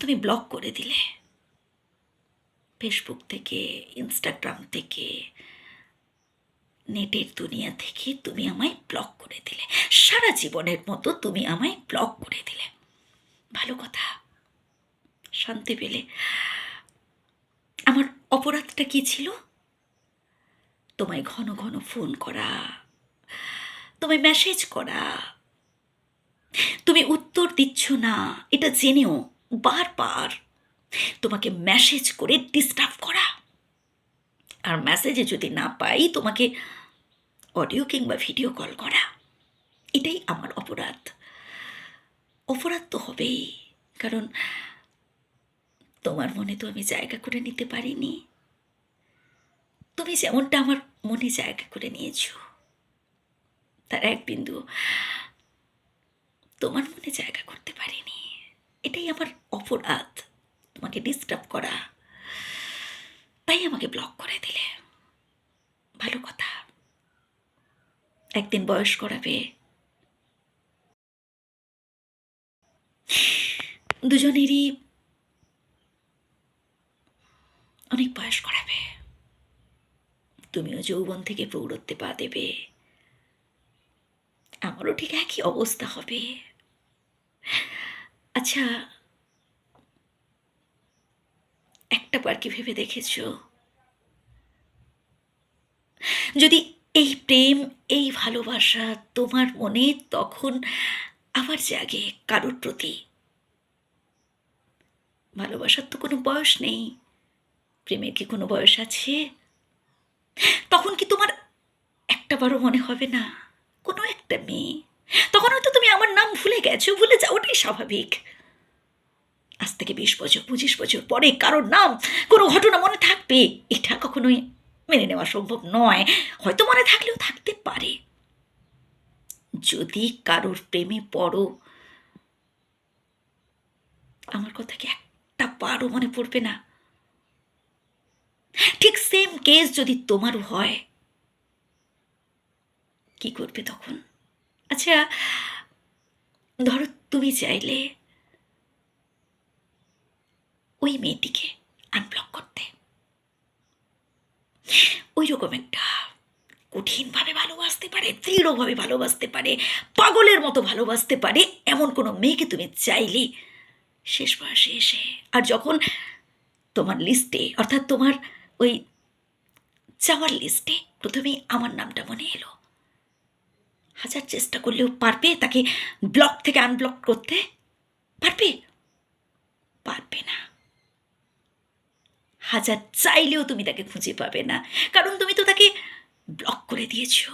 তুমি ব্লক করে দিলে। ফেসবুক থেকে, ইনস্টাগ্রাম থেকে, নেটের দুনিয়া থেকে তুমি আমায় ব্লক করে দিলে। সারা জীবনের মতো তুমি আমায় ব্লক করে দিলে। ভালো কথা। শান্তি পেলে। আমার অপরাধটা কি ছিল? তোমায় ঘন ঘন ফোন করা, তোমায় মেসেজ করা। তুমি উত্তর দিচ্ছ না, এটা জেনেও বারবার তোমাকে মেসেজ করে ডিস্টার্ব করা। আর মেসেজে যদি না পাই, তোমাকে অডিও কিংবা ভিডিও কল করা। এটাই আমার অপরাধ। অপরাধ তো হবেই, কারণ তোমার মনে তো আমি জায়গা করে নিতে পারিনি। তুমি যেমনটা আমার মনে জায়গা করে নিয়েছো, তার এক বিন্দু তোমার মনে জায়গা করতে পারিনি। এটাই আমার অপরাধ, তোমাকে ডিস্টার্ব করা। তাই আমাকে ব্লক করে দিলে। ভালো কথা। একদিন বয়স করাবে দুজনেরই অনেক বয়স করাবে তুমিও যৌবন থেকে প্রৌঢ়ত্বে পা দেবে। আমারও ঠিক একই অবস্থা হবে। আচ্ছা একটা বার কি ভেবে দেখেছ? যদি এই প্রেম, এই ভালোবাসা তোমার মনে তখন আবার জাগে কারোর প্রতি? ভালোবাসার তো কোনো বয়স নেই। প্রেমের কি কোনো বয়স আছে? তখন কি তোমার একটা বারও মনে হবে না? কোনো একটা মেয়ে? তখন হয়তো তুমি আমার নাম ভুলে গেছো, ভুলে যাও ওটাই স্বাভাবিক। আজ থেকে বিশ বছর, পঁচিশ বছর পরে কারোর নাম কোনো ঘটনা মনে থাকবে, এটা কখনোই মেনে নেওয়া সম্ভব নয়। হয়তো মনে থাকলেও থাকতে পারে। যদি কারোর প্রেমে পড়ো, আমার কথা কি একটা বারও মনে পড়বে না? ঠিক সেম কেস যদি তোমারও হয়, কি করবে তখন? আচ্ছা ধরো তুমি চাইলে ওই মেয়েটিকে আনব্লক করতে। ওই রকম একটা কঠিনভাবে ভালোবাসতে পারে, দৃঢ়ভাবে ভালোবাসতে পারে, পাগলের মতো ভালোবাসতে পারে এমন কোনো মেয়েকে তুমি চাইলে শেষ বয়সে এসে, আর যখন তোমার লিস্টে অর্থাৎ তোমার ওই চাওয়ার লিস্টে প্রথমেই আমার নামটা মনে এলো। হাজার চেষ্টা করলেও পারবে তাকে ব্লক থেকে আনব্লক করতে? পারবে? পারবে না। হাজার চাইলেও তুমি তাকে খুঁজে পাবে না। কারণ তুমি তো তাকে ব্লক করে দিয়েছ।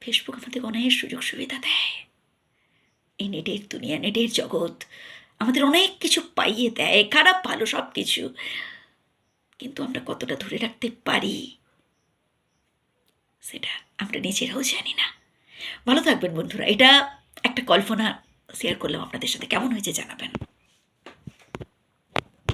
ফেসবুক আমাদের অনেক সুযোগ সুবিধা দেয়। এই নেটের দুনিয়া, নেটের জগৎ আমাদের অনেক কিছু পাইয়ে দেয়, খারাপ, ভালো সব কিছু কিন্তু আমরা কতটা ধরে রাখতে পারি? সেটা আমরা নিজেরাও জানি না। ভালো থাকবেন বন্ধুরা। এটা একটা কল্পনা শেয়ার করলাম আপনাদের সাথে। কেমন হয়েছে জানাবেন।